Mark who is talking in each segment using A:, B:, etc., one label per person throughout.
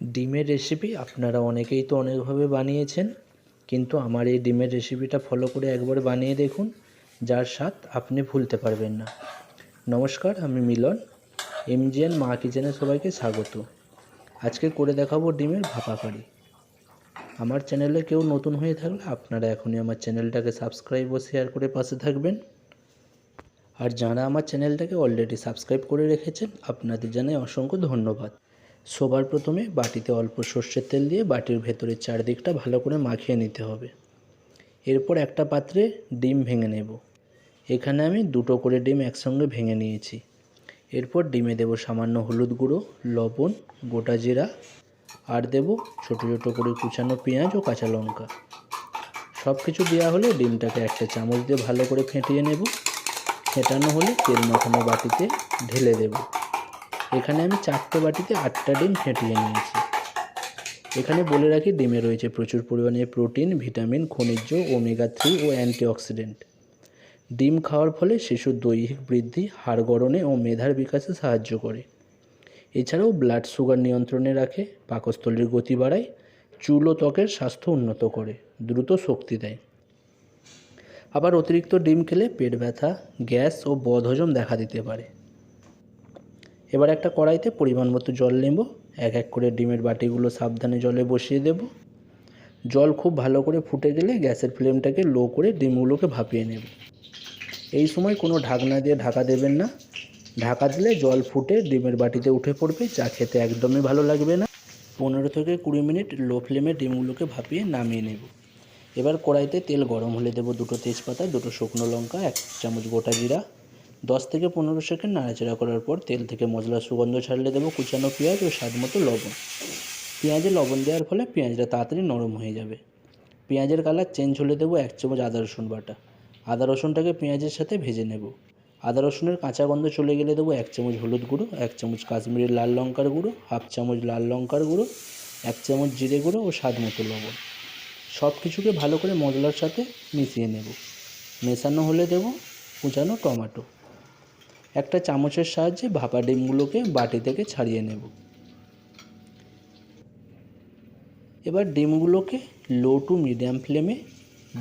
A: ডিমের রেসিপি আপনারা অনেকেই তো অনেকভাবে বানিয়েছেন, কিন্তু আমার এই ডিমের রেসিপিটা ফলো করে একবার বানিয়ে দেখুন, যার স্বাদ আপনি ভুলতে পারবেন না। নমস্কার, আমি মিলন এমজিএন মা কিচেনে সবাইকে স্বাগত। আজকে করে দেখাবো ডিমের ভাপা কারি। আমার চ্যানেলে কেউ নতুন হয়ে থাকলে আপনারা এখনই আমার চ্যানেলটাকে সাবস্ক্রাইব ও শেয়ার করে পাশে থাকবেন। আর যারা আমার চ্যানেলটাকে অলরেডি সাবস্ক্রাইব করে রেখেছেন, আপনাদের জানাই অসংখ্য ধন্যবাদ। সবার প্রথমে বাটিতে অল্প সর্ষের তেল দিয়ে বাটির ভেতরের চারদিকটা ভালো করে মাখিয়ে নিতে হবে। এরপর একটা পাত্রে ডিম ভেঙে নেব। এখানে আমি দুটো করে ডিম একসঙ্গে ভেঙে নিয়েছি। এরপর ডিমে দেব সামান্য হলুদ গুঁড়ো, লবণ, গোটা জিরা, আর দেব ছোটো ছোটো করে কুচানো পেঁয়াজ ও কাঁচা লঙ্কা। সব কিছু দেওয়া হলে ডিমটাকে একটা চামচ দিয়ে ভালো করে ফেটিয়ে নেব। ফেটানো হলে তেল মাখানো বাটিতে ঢেলে দেব। এখানে আমি চারটে বাটিতে আটটা ডিম ফেটিয়ে নিয়েছি। এখানে বলে রাখি ডিমে রয়েছে প্রচুর পরিমাণে প্রোটিন, ভিটামিন, খনিজ, ওমেগা থ্রি ও অ্যান্টিঅক্সিডেন্ট। ডিম খাওয়ার ফলে শিশুর দৈহিক বৃদ্ধি, হাড় গড়নে ও মেধার বিকাশে সাহায্য করে। এছাড়াও ব্লাড সুগার নিয়ন্ত্রণে রাখে, পাকস্থলীর গতি বাড়ায়, চুল ও ত্বকের স্বাস্থ্য উন্নত করে, দ্রুত শক্তি দেয়। আবার অতিরিক্ত ডিম খেলে পেট ব্যথা, গ্যাস ও বদহজম দেখা দিতে পারে। এবার একটা কড়াইতে পরিমাণ মতো জল নেব, এক এক করে ডিমের বাটিগুলো সাবধানে জলে বসিয়ে দেব। জল খুব ভালো করে ফুটে গেলে গ্যাসের ফ্লেমটাকে লো করে ডিমগুলোকে ভাপিয়ে নেব। এই সময় কোনো ঢাকনা দিয়ে ঢাকা দেবেন না। ঢাকা দিলে জল ফুটে ডিমের বাটিতে উঠে পড়বে চা খেতে একদমই ভালো লাগবে না। পনেরো থেকে কুড়ি মিনিট লো ফ্লেমে ডিমগুলোকে ভাপিয়ে নামিয়ে নেব। এবার কড়াইতে তেল গরম হলে দেবো দুটো তেজপাতা, দুটো শুকনো লঙ্কা, এক চামচ গোটা জিরা। দশ থেকে পনেরো সেকেন্ড নাড়াচাড়া করার পর তেল থেকে মশলার সুগন্ধ ছাড়লে দেবো কুচানো পেঁয়াজ ও স্বাদ মতো লবণ। পেঁয়াজে লবণ দেওয়ার ফলে পেঁয়াজটা তাড়াতাড়ি নরম হয়ে যাবে। পেঁয়াজের কালার চেঞ্জ হলে দেবো এক চামচ আদা রসুন বাটা। আদা রসুনটাকে পেঁয়াজের সাথে ভেজে নেব। আদা রসুনের কাঁচা গন্ধ চলে গেলে দেবো এক চামচ হলুদ গুঁড়ো, এক চামচ কাশ্মীরি লাল লঙ্কার গুঁড়ো, হাফ চামচ লাল লঙ্কার গুঁড়ো, এক চামচ জিরে গুঁড়ো ও স্বাদ মতো লবণ। সব কিছুকে ভালো করে মশলার সাথে মিশিয়ে নেব। মেশানো হলে দেবো কুচানো টমেটো। একটা চামচের সাহায্যে ভাপা ডিমগুলোকে বাটি থেকে ছাড়িয়ে নেব। এবার ডিমগুলোকে লো টু মিডিয়াম ফ্লেমে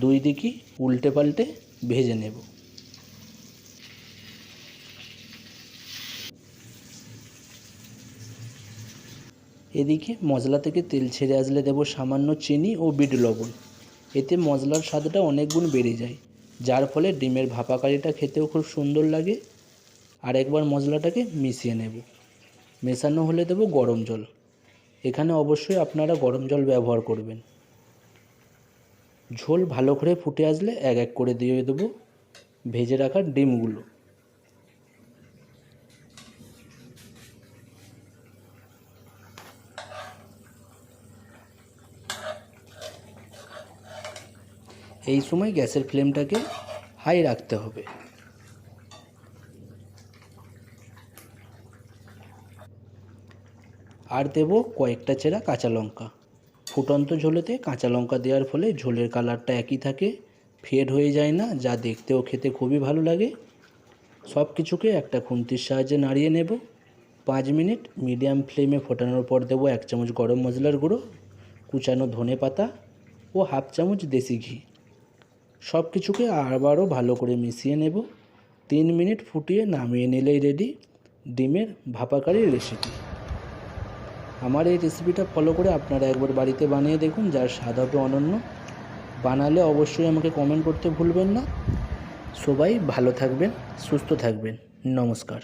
A: দুই দিকই উল্টে পাল্টে ভেজে নেব। এদিকে মশলা থেকে তেল ছেড়ে আসলে দেব সামান্য চিনি ও বিট লবণ। এতে মশলার স্বাদটা অনেক গুণ বেড়ে যায়, যার ফলে ডিমের ভাপা কারিটা খেতেও খুব সুন্দর লাগে আর একবার মশলাটাকে মিশিয়ে নেব। মেশানো হলে দেব গরম জল। এখানে অবশ্যই আপনারা গরম জল ব্যবহার করবেন। ঝোল ভালো করে ফুটে আসলে এক এক করে দিয়ে দেবো ভেজে রাখা ডিমগুলো। এই সময় গ্যাসের ফ্লেমটাকে হাই রাখতে হবে। আর দেব কয়েকটা চেরা কাঁচা লঙ্কা। ফুটন্ত ঝোলেতে কাঁচা লঙ্কা দেওয়ার ফলে ঝোলের কালারটা একই থাকে, ফেড হয়ে যায় না, যা দেখতেও খেতে খুবই ভালো লাগে। সব কিছুকে একটা খুন্তির সাহায্যে নাড়িয়ে নেব। পাঁচ মিনিট মিডিয়াম ফ্লেমে ফোটানোর পর দেবো এক চামচ গরম মশলার গুঁড়ো, কুচানো ধনে পাতা ও হাফ চামচ দেশি ঘি। সব কিছুকে আবারও ভালো করে মিশিয়ে নেব। তিন মিনিট ফুটিয়ে নামিয়ে নিলেই রেডি ডিমের ভাপাকারি রেসিপি আমার এই রেসিপিটা ফলো করে আপনারা একবার বাড়িতে বানিয়ে দেখুন, যার স্বাদ হবে অনন্য। বানালে অবশ্যই আমাকে কমেন্ট করতে ভুলবেন না। সবাই ভালো থাকবেন, সুস্থ থাকবেন। নমস্কার।